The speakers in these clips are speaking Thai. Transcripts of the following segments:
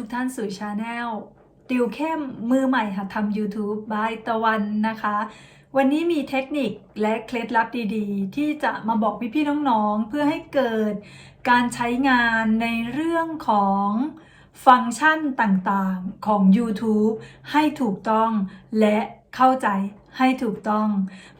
ทุกท่านสู่ชาแนลติวเข้มมือใหม่หัดทำ YouTube บายตะวันนะคะ วันนี้มีเทคนิคและเคล็ดลับดีๆ ที่จะมาบอกพี่ๆน้องๆ เพื่อให้เกิดการใช้งานในเรื่องของฟังก์ชันต่างๆของ YouTube ให้ถูกต้องและ เข้าใจให้ถูกต้อง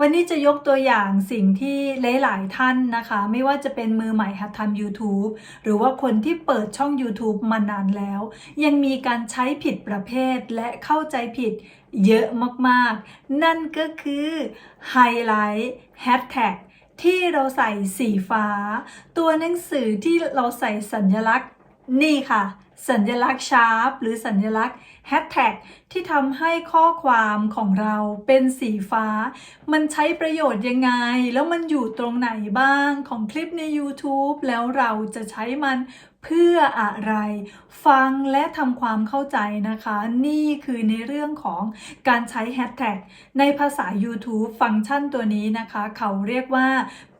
วันนี้จะยกตัวอย่างสิ่งที่หลายๆท่านนะคะ ไม่ว่าจะเป็นมือใหม่หัดทำ YouTube หรือว่าคนที่เปิดช่อง YouTube มานานแล้ว ยังมีการใช้ผิดประเภทและเข้าใจผิดเยอะมากๆ นั่นก็คือไฮไลท์แฮชแท็กที่เราใส่สีฟ้า ตัวหนังสือที่เราใส่สัญลักษณ์นี่ค่ะ สัญลักษณ์ชาร์ปหรือสัญลักษณ์แฮชแท็กที่ทำให้ข้อความของเราเป็นสีฟ้า มันใช้ประโยชน์ยังไง แล้วมันอยู่ตรงไหนบ้างของคลิปใน YouTube แล้วเราจะใช้มันเพื่ออะไร ฟังและทำความเข้าใจนะคะ นี่คือในเรื่องของการใช้แฮชแท็กในภาษา YouTube ฟังก์ชันตัวนี้นะคะ เขาเรียกว่า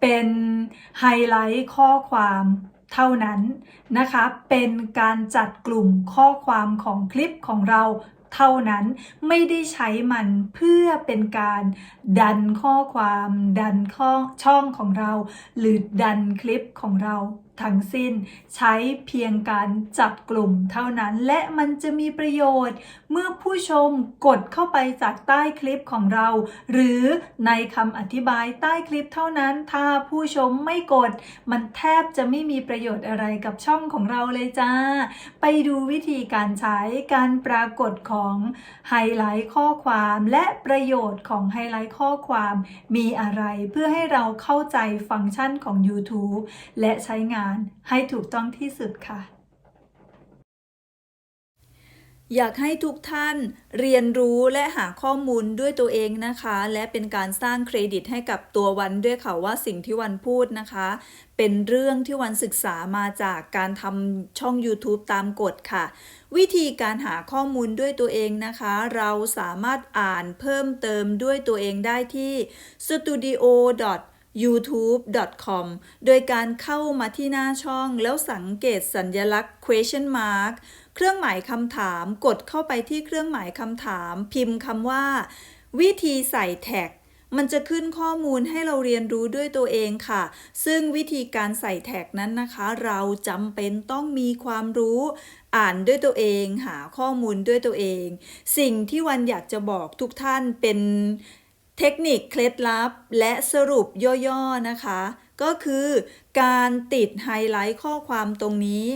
เป็นไฮไลท์ข้อความ เท่านั้นนะคะ เป็นการจัดกลุ่มข้อความของคลิปของเราเท่านั้นไม่ได้ใช้มันเพื่อเป็นการดันข้อความ ดันข้อช่องของเรา หรือดันคลิปของเรา ทั้งสิ้น ใช้เพียงการจัดกลุ่มเท่านั้น และมันจะมีประโยชน์ เมื่อผู้ชมกดเข้าไปจากใต้คลิปของเรา หรือในคำอธิบายใต้คลิปเท่านั้น ถ้าผู้ชมไม่กด มันแทบจะไม่มีประโยชน์อะไรกับช่องของเราเลยจ้า ไปดูวิธีการใช้การปรากฏของไฮไลท์ข้อความและประโยชน์ของไฮไลท์ข้อความมีอะไรเพื่อให้เราเข้าใจฟังก์ชันของ YouTube และใช้งานให้ถูกต้องที่สุดค่ะ อยากให้ทุกท่านเรียนรู้และหาข้อมูลด้วยตัวเองนะคะ และเป็นการสร้างเครดิตให้กับตัววันด้วยค่ะว่าสิ่งที่วันพูดนะคะ เป็นเรื่องที่วันศึกษามาจากการทำช่อง YouTube ตามกฎค่ะวิธีการหาข้อมูลด้วยตัวเองนะคะ เราสามารถอ่านเพิ่มเติมด้วยตัวเองได้ที่ studio youtube.com โดยการเข้ามาที่หน้าช่องแล้วสังเกตสัญลักษณ์ question mark เครื่องหมายคำถามกดเข้าไปที่เครื่องหมายคำถาม พิมพ์คำว่า วิธีใส่แท็ก มันจะขึ้นข้อมูลให้เราเรียนรู้ด้วยตัวเองค่ะ ซึ่งวิธีการใส่แท็กนั้นนะคะ เราจำเป็นต้องมีความรู้อ่านด้วยตัวเองหาข้อมูลด้วยตัวเอง สิ่งที่วันอยากจะบอกทุกท่านเป็น เทคนิคเคล็ดลับและสรุปย่อๆนะคะ ก็คือการติดไฮไลท์ข้อความตรงนี้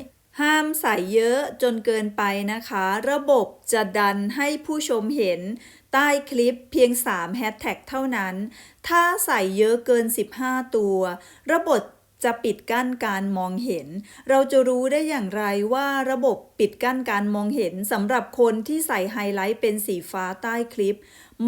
ห้ามใส่เยอะจนเกินไปนะคะ ระบบจะดันให้ผู้ชมเห็นใต้คลิปเพียง 3 แฮชแท็กเท่านั้น ถ้าใส่เยอะเกิน 15 ตัว ระบบจะปิดกั้นการมองเห็น เราจะรู้ได้อย่างไรว่าระบบปิดกั้นการมองเห็นสำหรับคนที่ใส่ไฮไลท์เป็นสีฟ้าใต้คลิป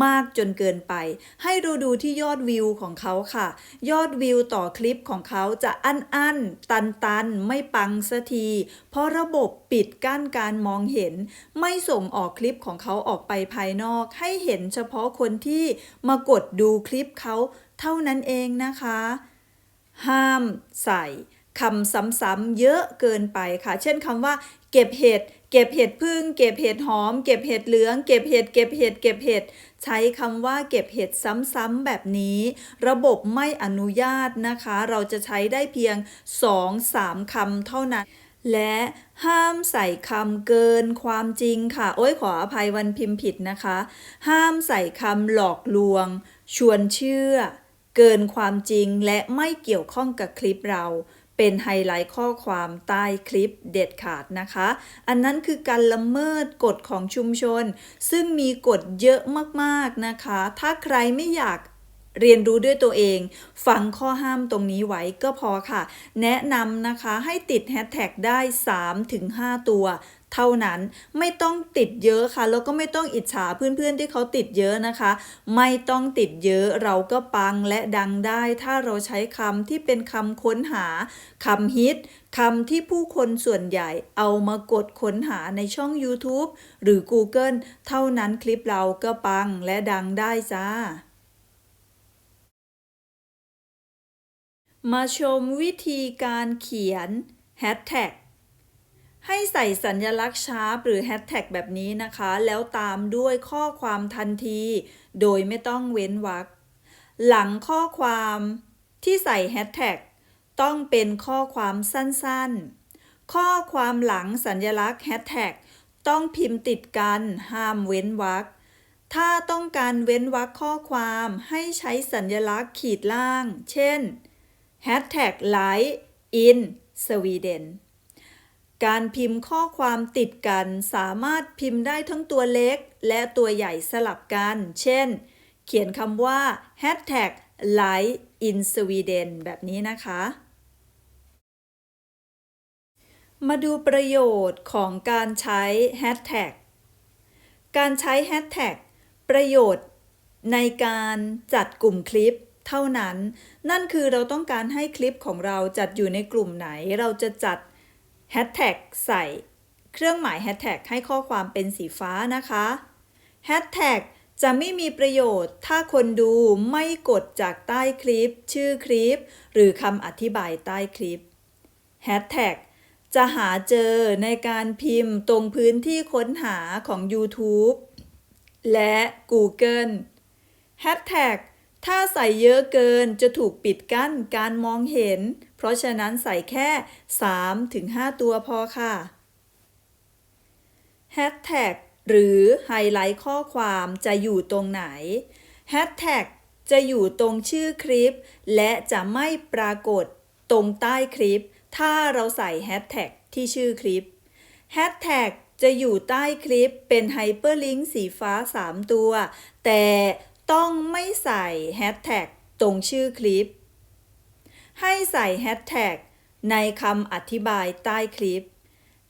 มากจนเกินไป ให้ดูดูที่ยอดวิวของเขาค่ะ ยอดวิวต่อคลิปของเขาจะอั้นอั้นตันตันไม่ปังสัที เพราะระบบปิดกั้นการมองเห็น ไม่ส่งออกคลิปของเขาออกไปภายนอก ให้เห็นเฉพาะคนที่มากดดูคลิปเขาเท่านั้นเองนะคะ ห้ามใส่คำซ้ำๆเยอะเกินไปค่ะ เช่นคำว่า เก็บเห็ด เก็บเห็ดพึ่ง เก็บเห็ดหอม เก็บเห็ดเหลือง เก็บเห็ด เก็บเห็ด เก็บเห็ด ใช้คำว่าเก็บเห็ดซ้ำๆแบบนี้ ระบบไม่อนุญาตนะคะ เราจะใช้ได้เพียง 2-3คำเท่านั้น และห้ามใส่คำเกินความจริงค่ะ โอ้ยขออภัยวันพิมพ์ผิดนะคะ ห้ามใส่คำหลอกลวง ชวนเชื่อ เกินความจริงและไม่เกี่ยวข้องกับคลิปเรา เป็นไฮไลท์ข้อความใต้คลิปเด็ดขาดนะคะ อันนั้นคือการละเมิดกฎของชุมชน ซึ่งมีกฎเยอะมากๆนะคะ ถ้าใครไม่อยาก เรียนรู้ด้วยตัวเอง ฟังข้อห้ามตรงนี้ไว้ก็พอค่ะ แนะนำนะคะให้ติดแฮชแท็กได้ 3-5 ตัวเท่านั้นไม่ต้องติดเยอะค่ะ แล้วก็ไม่ต้องอิจฉาเพื่อนๆที่เขาติดเยอะนะคะ ไม่ต้องติดเยอะเราก็ปังและดังได้ ถ้าเราใช้คำที่เป็นคำค้นหาคำฮิตคำที่ผู้คนส่วนใหญ่เอามากดค้นหาในช่อง YouTube หรือ Google เท่านั้นคลิปเราก็ปังและดังได้จ้า มาชมวิธีการเขียนแฮชแท็กให้ใส่สัญลักษณ์ชาร์ปหรือแฮชแท็กแบบนี้นะคะ แล้วตามด้วยข้อความทันที โดยไม่ต้องเว้นวรรคหลังข้อความที่ใส่แฮชแท็กต้องเป็นข้อความสั้นๆ ข้อความหลังสัญลักษณ์แฮชแท็กต้องพิมพ์ติดกันห้ามเว้นวรรคถ้าต้องการเว้นวรรคข้อความให้ใช้สัญลักษณ์ขีดล่าง เช่น hashtag like in Sweden การพิมพ์ข้อความติดกันสามารถพิมพ์ได้ทั้งตัวเล็กและตัวใหญ่สลับกัน เช่น เขียนคำว่า hashtag like in Sweden แบบนี้นะคะ มาดูประโยชน์ของการใช้ hashtag การใช้ hashtag ประโยชน์ในการจัดกลุ่มคลิป เท่านั้น นั่นคือเราต้องการให้คลิปของเราจัดอยู่ในกลุ่มไหน เราจะจัด hashtag ใส่เครื่องหมาย hashtag ให้ข้อความเป็นสีฟ้านะคะ hashtag จะไม่มีประโยชน์ถ้าคนดูไม่กดจากใต้คลิป ชื่อคลิป หรือคำอธิบายใต้คลิป hashtag จะหาเจอในการพิมพ์ตรงพื้นที่ค้นหาของ YouTube และ Google Hashtag ถ้าใส่เยอะเกินจะถูกปิดกั้นการมองเห็น เพราะฉะนั้นใส่แค่ 3-5 ตัวพอค่ะ Hashtag หรือไฮไลท์ข้อความจะอยู่ตรงไหน Hashtag จะอยู่ตรงชื่อคลิป และจะไม่ปรากฏตรงใต้คลิป ถ้าเราใส่แฮชแท็กที่ชื่อคลิปแฮชแท็กจะอยู่ใต้คลิปเป็นไฮเปอร์ลิงก์สีฟ้า 3 ตัว แต่ ต้องไม่ใส่แฮชแท็กตรงชื่อคลิป ให้ใส่แฮชแท็กในคำอธิบายใต้คลิป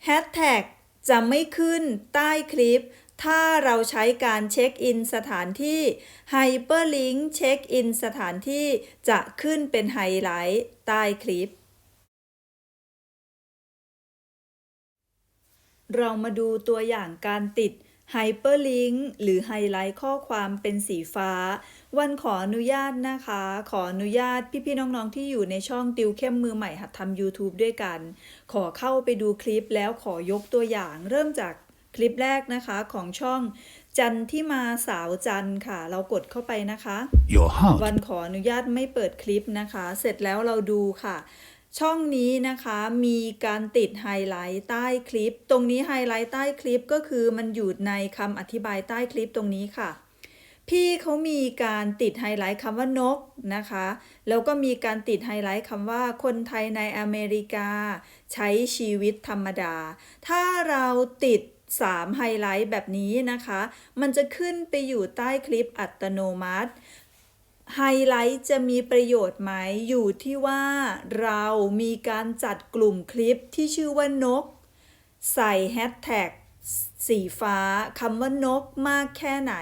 แฮชแท็กจะไม่ขึ้นใต้คลิป ถ้าเราใช้การเช็คอินสถานที่ไฮเปอร์ลิงก์เช็คอินสถานที่จะขึ้นเป็นไฮไลท์ใต้คลิป เรามาดูตัวอย่างการติด ไฮเปอร์ลิงก์หรือไฮไลท์ข้อความเป็นสีฟ้า วันขออนุญาตนะคะ ขออนุญาตพี่ๆน้องๆที่อยู่ในช่องติวเข้มมือใหม่หัดทำ YouTube ด้วยกัน ขอเข้าไปดูคลิปแล้วขอยกตัวอย่าง เริ่มจากคลิปแรกนะคะของช่องจันที่มาสาวจันค่ะ เรากดเข้าไปนะคะ Your heart วันขออนุญาตไม่เปิดคลิปนะคะ เสร็จแล้วเราดูค่ะ ช่องนี้นะคะมีการติดไฮไลท์ใต้คลิป ตรงนี้ไฮไลท์ใต้คลิปก็คือมันอยู่ในคำอธิบายใต้คลิปตรงนี้ค่ะ พี่เขามีการติดไฮไลท์คำว่านกนะคะ แล้วก็มีการติดไฮไลท์คำว่าคนไทยในอเมริกา ใช้ชีวิตธรรมดา ถ้าเราติด3ไฮไลท์แบบนี้นะคะ มันจะขึ้นไปอยู่ใต้คลิปอัตโนมัติ ไฮไลท์จะมีประโยชน์ไหมอยู่ที่ว่าเรามีการจัดกลุ่มคลิปที่ชื่อว่านก ใส่แฮชแท็กสีฟ้าคำว่านกมากแค่ไหน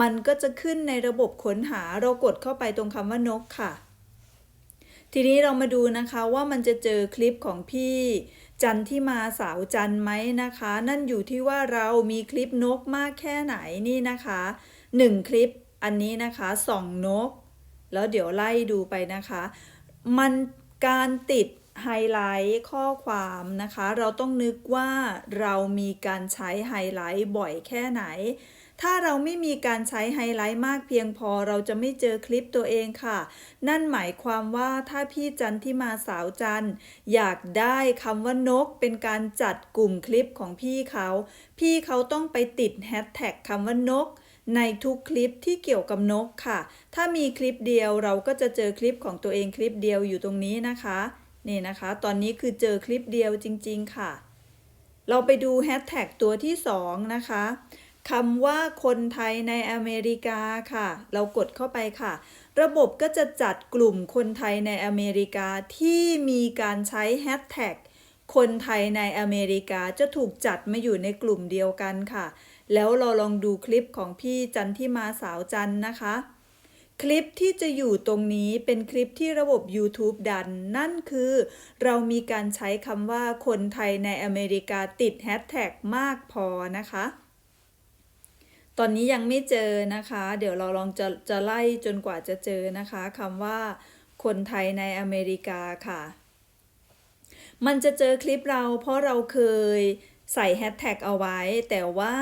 มันก็จะขึ้นในระบบค้นหาเรากดเข้าไปตรงคำว่านกค่ะ ทีนี้เรามาดูนะคะว่ามันจะเจอคลิปของพี่ จันที่มาสาวจันไหมนะคะ นั่นอยู่ที่ว่าเรามีคลิปนกมากแค่ไหนนี่นะคะหนึ่งคลิป อันนี้นะคะส่องนก แล้วเดี๋ยวไล่ดูไปนะคะ มันการติดไฮไลท์ข้อความนะคะ เราต้องนึกว่าเรามีการใช้ไฮไลท์บ่อยแค่ไหน ถ้าเราไม่มีการใช้ไฮไลท์มากเพียงพอเราจะไม่เจอคลิปตัวเองค่ะ นั่นหมายความว่าถ้าพี่จันที่มาสาวจันอยากได้คำว่านกเป็นการจัดกลุ่มคลิปของพี่เขา พี่เขาต้องไปติดแฮชแท็กคำว่านก ในทุกคลิปที่เกี่ยวกับนกค่ะ ถ้ามีคลิปเดียวเราก็จะเจอคลิปของตัวเองคลิปเดียวอยู่ตรงนี้นะคะ นี่นะคะ ตอนนี้คือเจอคลิปเดียวจริง ๆ ค่ะ เราไปดูแฮชแท็กตัวที่ 2 นะคะคำว่าคนไทยในอเมริกาค่ะ เรากดเข้าไปค่ะ ระบบก็จะจัดกลุ่มคนไทยในอเมริกาที่มีการใช้แฮชแท็กคนไทยในอเมริกาจะถูกจัดมาอยู่ในกลุ่มเดียวกันค่ะ แล้วเราลองดูคลิปของพี่จันที่มาสาวจันนะคะ คลิปที่จะอยู่ตรงนี้เป็นคลิปที่ระบบ YouTube ดัน นั่นคือเรามีการใช้คำว่าคนไทยในอเมริกาติดแฮชแท็กมากพอนะคะ ตอนนี้ยังไม่เจอนะคะ เดี๋ยวเราลองจะจะไล่จนกว่าจะเจอนะคะคำว่า คนไทยในอเมริกาค่ะมันจะเจอคลิปเราเพราะเราเคยใส่แฮชแท็กเอาไว้ แต่ว่า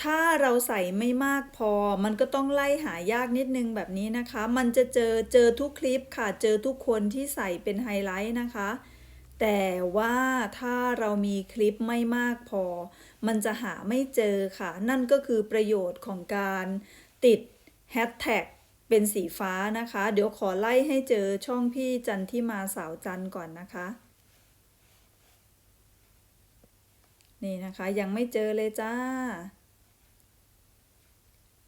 ถ้าเราใส่ไม่มากพอ มันก็ต้องไล่หายากนิดนึงแบบนี้นะคะ มันจะเจอเจอทุกคลิปค่ะ เจอทุกคนที่ใส่เป็นไฮไลท์นะคะ แต่ว่าถ้าเรามีคลิปไม่มากพอ มันจะหาไม่เจอค่ะ นั่นก็คือประโยชน์ของการติดแฮชแท็กเป็นสีฟ้านะคะ เดี๋ยวขอไล่ให้เจอช่องพี่จันที่มาสาวจันก่อนนะคะ นี่นะคะยังไม่เจอเลยจ้า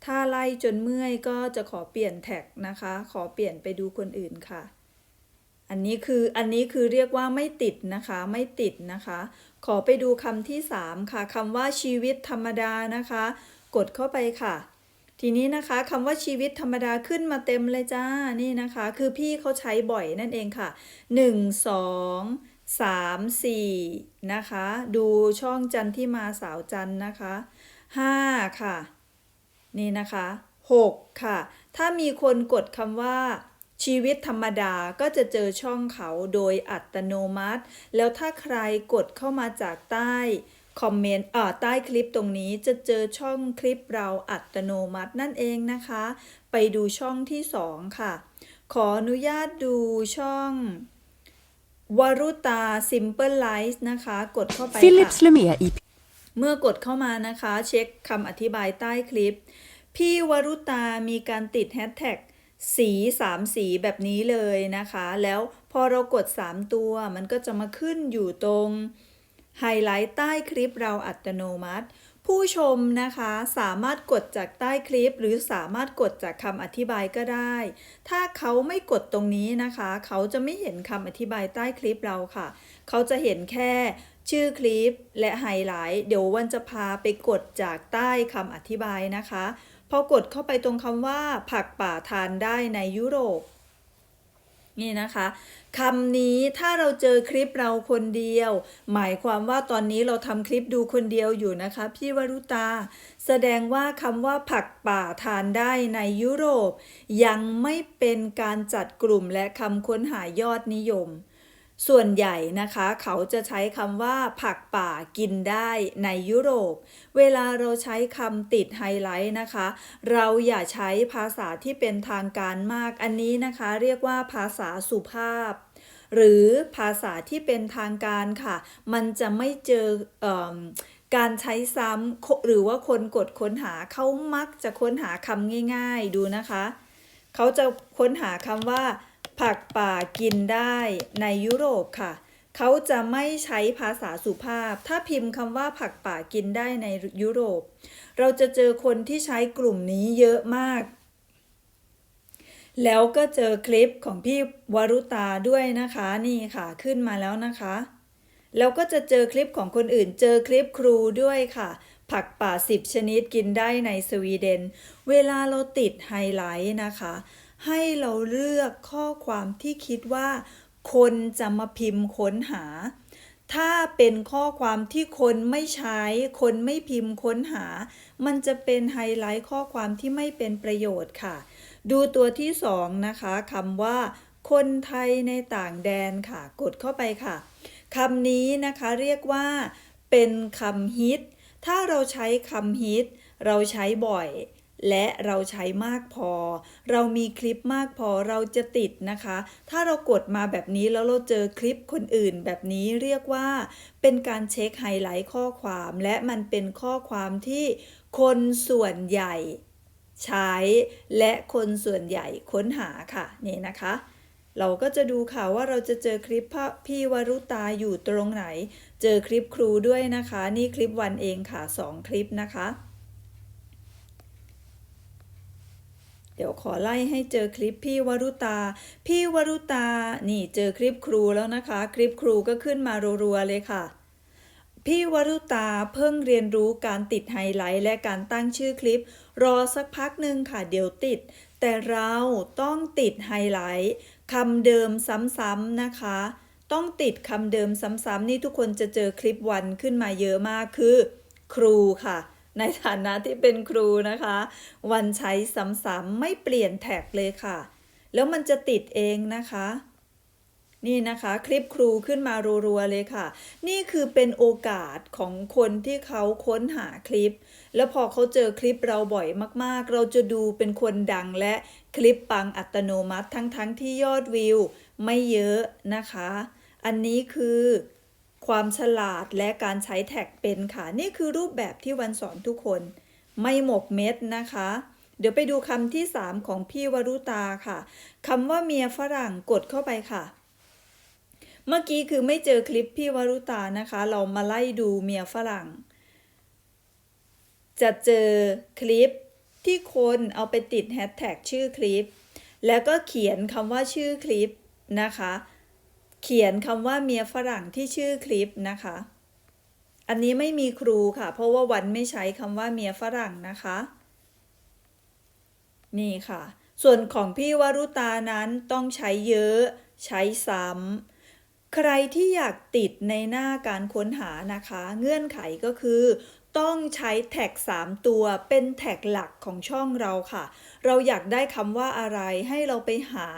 ถ้าไล่จนเมื่อยก็จะขอเปลี่ยนแท็กนะคะ ขอเปลี่ยนไปดูคนอื่นค่ะ อันนี้คืออันนี้คือเรียกว่าไม่ติดนะคะ ไม่ติดนะคะ ขอไปดูคำที่ 3 ค่ะคำว่าชีวิตธรรมดานะคะ กดเข้าไปค่ะ ทีนี้นะคะคำว่าชีวิตธรรมดาขึ้นมาเต็มเลยจ้านี่นะคะ คือพี่เขาใช้บ่อยนั่นเองค่ะ 1 2 3 4 นะคะ ดูช่องจันที่มาสาวจันนะคะ 5 ค่ะ นี่นะคะ 6 ค่ะ ถ้ามีคนกดคำว่า ชีวิตธรรมดาก็จะเจอช่องเขาโดยอัตโนมัติ แล้วถ้าใครกดเข้ามาจากใต้คอมเมนต์เอ่อใต้คลิปตรงนี้จะเจอช่องคลิปเราอัตโนมัตินั่นเองนะคะ ไปดูช่องที่ 2 ค่ะ ขออนุญาตดูช่องวารุตา Simple Life นะคะ กดเข้าไปค่ะ Philips Lemire i เมื่อกดเข้ามานะคะ เช็คคำอธิบายใต้คลิป พี่วรุตามีการติดแฮชแท็กสี3สีแบบนี้เลยนะคะ แล้วพอเรากด 3 ตัว มันก็จะมาขึ้นอยู่ตรงไฮไลท์ใต้คลิปเราอัตโนมัติ ผู้ชมนะคะสามารถกดจากใต้คลิป หรือสามารถกดจากคำอธิบายก็ได้ ถ้าเขาไม่กดตรงนี้นะคะ เขาจะไม่เห็นคำอธิบายใต้คลิปเราค่ะ เขาจะเห็นแค่ ชื่อคลิปและไฮไลท์เดี๋ยววันจะพาไปกดจากใต้คำอธิบายนะคะ พอกดเข้าไปตรงคำว่าผักป่าทานได้ในยุโรป นี่นะคะคำนี้ถ้าเราเจอคลิปเราคนเดียว หมายความว่าตอนนี้เราทำคลิปดูคนเดียวอยู่นะคะ พี่วรุตา แสดงว่าคำว่าผักป่าทานได้ในยุโรป ยังไม่เป็นการจัดกลุ่มและคำค้นหายอดนิยม ส่วนใหญ่นะคะเขาจะใช้คำว่าผักป่ากินได้ในยุโรป เวลาเราใช้คำติดไฮไลท์นะคะ เราอย่าใช้ภาษาที่เป็นทางการมากอันนี้นะคะ เรียกว่าภาษาสุภาพ หรือภาษาที่เป็นทางการค่ะ มันจะไม่เจอเอการใช้ซ้ำหรือว่าคนกดค้นหาเขามักจะค้นหาคำง่าย ๆ ดูนะคะ เขาจะค้นหาคำว่า ผักป่ากินได้ในยุโรปค่ะ เขาจะไม่ใช้ภาษาสุภาพ ถ้าพิมพ์คำว่าผักป่ากินได้ในยุโรป เราจะเจอคนที่ใช้กลุ่มนี้เยอะมาก แล้วก็เจอคลิปของพี่วรุตาด้วยนะคะนี่ค่ะขึ้นมาแล้วนะคะ แล้วก็จะเจอคลิปของคนอื่น เจอคลิปครูด้วยค่ะผักป่า 10 ชนิดกินได้ในสวีเดน เวลาเราติดไฮไลท์นะคะ ให้เราเลือกข้อความที่คิดว่า คนจะมาพิมพ์ค้นหา ถ้าเป็นข้อความที่คนไม่ใช้ คนไม่พิมพ์ค้นหา มันจะเป็นไฮไลท์ข้อความที่ไม่เป็นประโยชน์ค่ะ ดูตัวที่สองนะคะคำว่า คนไทยในต่างแดนค่ะ กดเข้าไปค่ะคำนี้นะคะเรียกว่า เป็นคำฮิต ถ้าเราใช้คำฮิต เราใช้บ่อย และเราใช้มากพอ เรามีคลิปมากพอเราจะติดนะคะ ถ้าเรากดมาแบบนี้แล้วเราเจอคลิปคนอื่นแบบนี้เรียกว่า เป็นการเช็คไฮไลท์ข้อความ และมันเป็นข้อความที่คนส่วนใหญ่ใช้และคนส่วนใหญ่ค้นหาค่ะนี่นะคะ เราก็จะดูค่ะว่าเราจะเจอคลิปพี่วรุตาอยู่ตรงไหน เจอคลิปครูด้วยนะคะ นี่คลิปวันเองค่ะสองคลิปนะคะ เดี๋ยวขอไล่ให้เจอคลิปพี่วรุตา พี่วรุตา นี่เจอคลิปครูแล้วนะคะ คลิปครูก็ขึ้นมารัวๆเลยค่ะ พี่วรุตาเพิ่งเรียนรู้การติดไฮไลท์และการตั้งชื่อคลิป รอสักพักหนึ่งค่ะเดี๋ยวติด แต่เราต้องติดไฮไลท์คำเดิมซ้ำๆนะคะ ต้องติดคำเดิมซ้ำๆนี่ทุกคนจะเจอคลิปวันขึ้นมาเยอะมากคือ ครูค่ะ ในฐานะที่เป็นครูนะคะ วันใช้ซ้ำๆไม่เปลี่ยนแท็กเลยค่ะ แล้วมันจะติดเองนะคะนี่นะคะ คลิปครูขึ้นมารัวๆเลยค่ะ นี่คือเป็นโอกาสของคนที่เขาค้นหาคลิป แล้วพอเขาเจอคลิปเราบ่อยมากๆ เราจะดูเป็นคนดังและคลิปปังอัตโนมัติทั้งๆทที่ยอดวิว ไม่เยอะนะคะ อันนี้คือ ความฉลาดและการใช้แท็กเป็นค่ะ นี่คือรูปแบบที่วันสอนทุกคน ไม่หมกเม็ดนะคะ เดี๋ยวไปดูคำที่ 3 ของพี่วรุตาค่ะคำว่าเมียฝรั่งกดเข้าไปค่ะ เมื่อกี้คือไม่เจอคลิปพี่วรุตานะคะ เรามาไล่ดูเมียฝรั่ง จะเจอคลิปที่คนเอาไปติดแฮชแท็กชื่อคลิป แล้วก็เขียนคำว่าชื่อคลิปนะคะ เขียนคำว่าเมียฝรั่งที่ชื่อคลิปนะคะ อันนี้ไม่มีครูค่ะ เพราะว่าวันไม่ใช้คำว่าเมียฝรั่งนะคะ นี่ค่ะ ส่วนของพี่วรุตานั้นต้องใช้เยอะ ใช้ซ้ำใครที่อยากติดในหน้าการค้นหานะคะ เงื่อนไขก็คือต้องใช้แท็ก 3 ตัวเป็นแท็กหลักของช่องเราค่ะ เราอยากได้คำว่าอะไรให้เราไปหา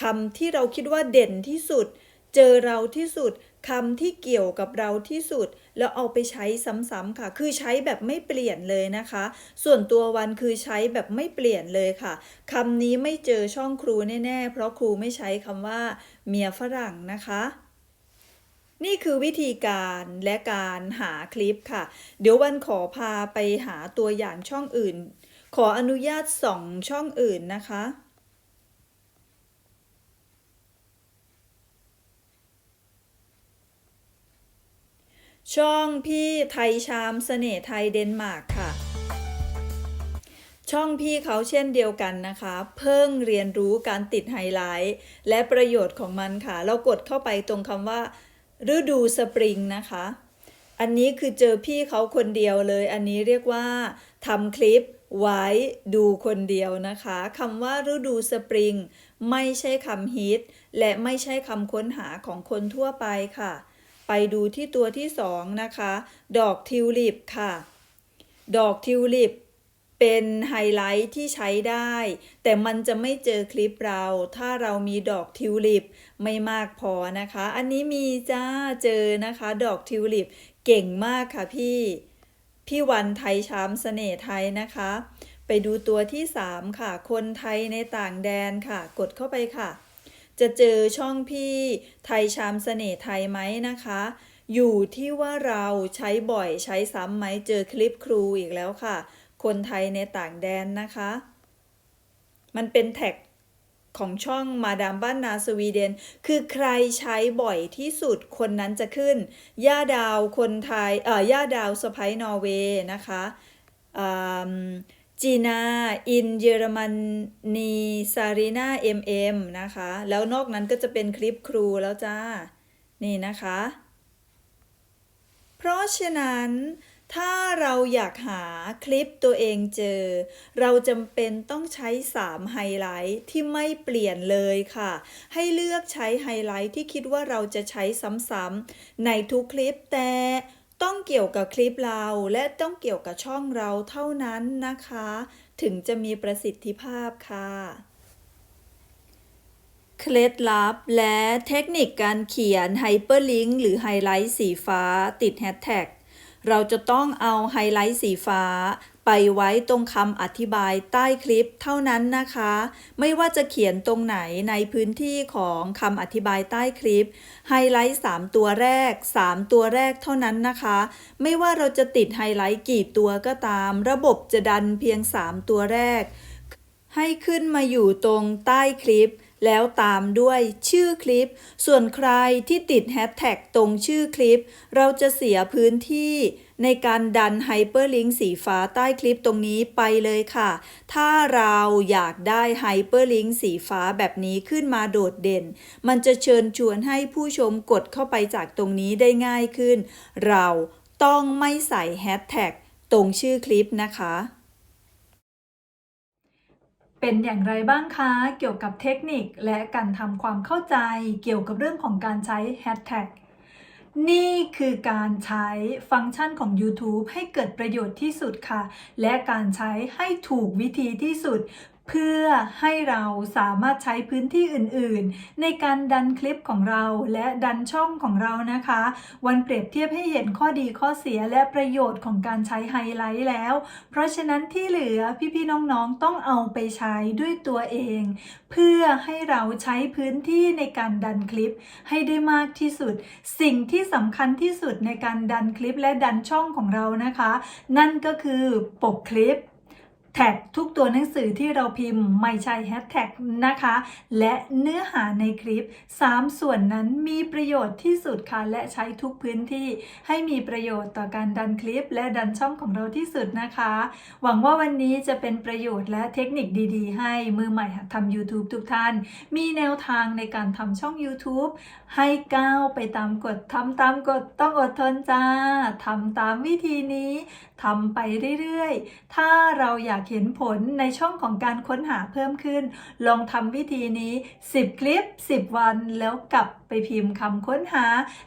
คำที่เราคิดว่าเด่นที่สุด เจอเราที่สุดคำที่เกี่ยวกับเราที่สุด แล้วเอาไปใช้ซ้ำๆค่ะ คือใช้แบบไม่เปลี่ยนเลยนะคะ ส่วนตัววันคือใช้แบบไม่เปลี่ยนเลยค่ะคำนี้ไม่เจอช่องครูแน่ๆ เพราะครูไม่ใช้คำว่า เมียฝรั่งนะคะนี่คือวิธีการและการหาคลิปค่ะ เดี๋ยววันขอพาไปหาตัวอย่างช่องอื่น ขออนุญาตสองช่องอื่นนะคะ ช่องพี่ไทยชามเสน่ห์ไทยเดนมาร์กค่ะ ช่องพี่เขาเช่นเดียวกันนะคะ เพิ่งเรียนรู้การติดไฮไลท์ และประโยชน์ของมันค่ะ เรากดเข้าไปตรงคำว่า ฤดูสปริงนะคะ อันนี้คือเจอพี่เขาคนเดียวเลย อันนี้เรียกว่าทำคลิปไว้ดูคนเดียวนะคะคำว่าฤดูสปริง ไม่ใช่คำฮิต และไม่ใช่คำค้นหาของคนทั่วไปค่ะ ไปดูที่ตัวที่สองนะคะ ดอกทิวลิปค่ะ ดอกทิวลิปเป็นไฮไลท์ที่ใช้ได้ แต่มันจะไม่เจอคลิปเรา ถ้าเรามีดอกทิวลิปไม่มากพอนะคะ อันนี้มีจ้าเจอนะคะ ดอกทิวลิปเก่งมากค่ะพี่ พี่วันไทยชามเสน่ห์ไทยนะคะ ไปดูตัวที่ 3 ค่ะ คนไทยในต่างแดนค่ะ กดเข้าไปค่ะ จะเจอช่องพี่ไทยชามเสน่ห์ไทยไหมนะคะ อยู่ที่ว่าเราใช้บ่อยใช้ซ้ำไหมเจอคลิปครูอีกแล้วค่ะ คนไทยในต่างแดนนะคะ มันเป็นแท็กของช่องมาดามบ้านนาสวีเดน คือใครใช้บ่อยที่สุดคนนั้นจะขึ้น ย่าดาวคนไทยเอ่อย่าดาวสไปนอร์เวย์นะคะอ่า จีนาอินเยอรมนีซารีนาเอ็มเอ็มนะคะ แล้วนอกนั้นก็จะเป็นคลิปครูแล้วจ้า นี่นะคะ เพราะฉะนั้น ถ้าเราอยากหาคลิปตัวเองเจอ เราจำเป็นต้องใช้ 3 ไฮไลท์ที่ไม่เปลี่ยนเลยค่ะ ให้เลือกใช้ไฮไลท์ที่คิดว่าเราจะใช้ซ้ำๆในทุกคลิปแต่ ต้องเกี่ยวกับคลิปเราและต้องเกี่ยวกับช่องเราเท่านั้นนะคะ ถึงจะมีประสิทธิภาพค่ะ เคล็ดลับและเทคนิคการเขียนไฮเปอร์ลิงก์หรือไฮไลท์สีฟ้าติดแฮชแท็กเราจะต้องเอาไฮไลท์สีฟ้า ไปไว้ตรงคำอธิบายใต้คลิปเท่านั้นนะคะ ไม่ว่าจะเขียนตรงไหนในพื้นที่ของคำอธิบายใต้คลิป ไฮไลท์ 3 ตัวแรก 3 ตัวแรกเท่านั้นนะคะ ไม่ว่าเราจะติดไฮไลท์กี่ตัวก็ตาม ระบบจะดันเพียง 3 ตัวแรก ให้ขึ้นมาอยู่ตรงใต้คลิปแล้วตามด้วยชื่อคลิป ส่วนใครที่ติดแฮชแท็กตรงชื่อคลิป เราจะเสียพื้นที่ ในการดันไฮเปอร์ลิงก์สีฟ้าใต้คลิปตรงนี้ไปเลยค่ะ ถ้าเราอยากได้ไฮเปอร์ลิงก์สีฟ้าแบบนี้ขึ้นมาโดดเด่น มันจะเชิญชวนให้ผู้ชมกดเข้าไปจากตรงนี้ได้ง่ายขึ้น เราต้องไม่ใส่แฮชแท็กตรงชื่อคลิปนะคะ เป็นอย่างไรบ้างคะ เกี่ยวกับเทคนิคและการทำความเข้าใจเกี่ยวกับเรื่องของการใช้แฮชแท็ก นี่คือการใช้ฟังก์ชันของ YouTube ให้เกิดประโยชน์ที่สุดค่ะ และการใช้ให้ถูกวิธีที่สุด เพื่อให้เราสามารถใช้พื้นที่อื่นๆ ในการดันคลิปของเราและดันช่องของเรานะคะ วันเปรียบเทียบให้เห็นข้อดีข้อเสียและประโยชน์ของการใช้ไฮไลท์แล้ว เพราะฉะนั้นที่เหลือพี่ๆน้องๆต้องเอาไปใช้ด้วยตัวเอง เพื่อให้เราใช้พื้นที่ในการดันคลิปให้ได้มากที่สุด สิ่งที่สำคัญที่สุดในการดันคลิปและดันช่องของเรานะคะ นั่นก็คือปกคลิป แท็กทุกตัวหนังสือที่เราพิมพ์ไม่ใช่แฮชแท็กนะคะ และเนื้อหาในคลิป 3 ส่วนนั้นมีประโยชน์ที่สุดค่ะ และใช้ทุกพื้นที่ให้มีประโยชน์ต่อการดันคลิป และดันช่องของเราที่สุดนะคะ หวังว่าวันนี้จะเป็นประโยชน์และเทคนิคดีๆ ให้มือใหม่หัดทำ YouTube ทุกท่าน มีแนวทางในการทำช่อง YouTube ให้ก้าวไปตามกฎทำตามกฎต้องอดทนจ้าทำตามวิธีนี้ ทำไปเรื่อยๆ ถ้าเราอยากเห็นผลในช่องของการค้นหาเพิ่มขึ้น ลองทำวิธีนี้ 10 คลิป 10 วันแล้วกลับ ไปพิมพ์คำค้นหา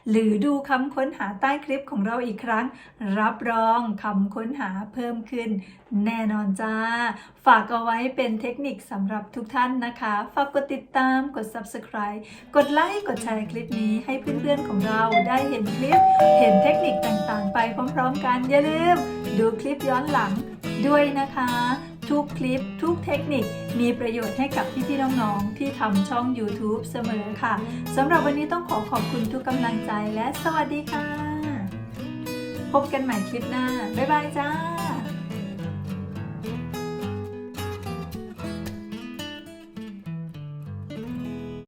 หรือดูคำค้นหาใต้คลิปของเราอีกครั้ง รับรองคำค้นหาเพิ่มขึ้น แน่นอนจ้า ฝากเอาไว้เป็นเทคนิคสำหรับทุกท่านนะคะ ฝากกดติดตามกด subscribe กดไลค์กดแชร์คลิปนี้ให้เพื่อนๆของเราได้เห็นคลิป เห็นเทคนิคต่างๆ ไปพร้อมๆ กันอย่าลืมดูคลิปย้อนหลังด้วยนะคะ ทุกคลิปทุกเทคนิคมีประโยชน์ให้กับพี่ๆน้องๆที่ทำช่อง YouTube เสมอค่ะสำหรับวันนี้ต้องขอขอบคุณทุกกำลังใจและสวัสดีค่ะ พบกันใหม่คลิปหน้า บ๊ายบายจ้า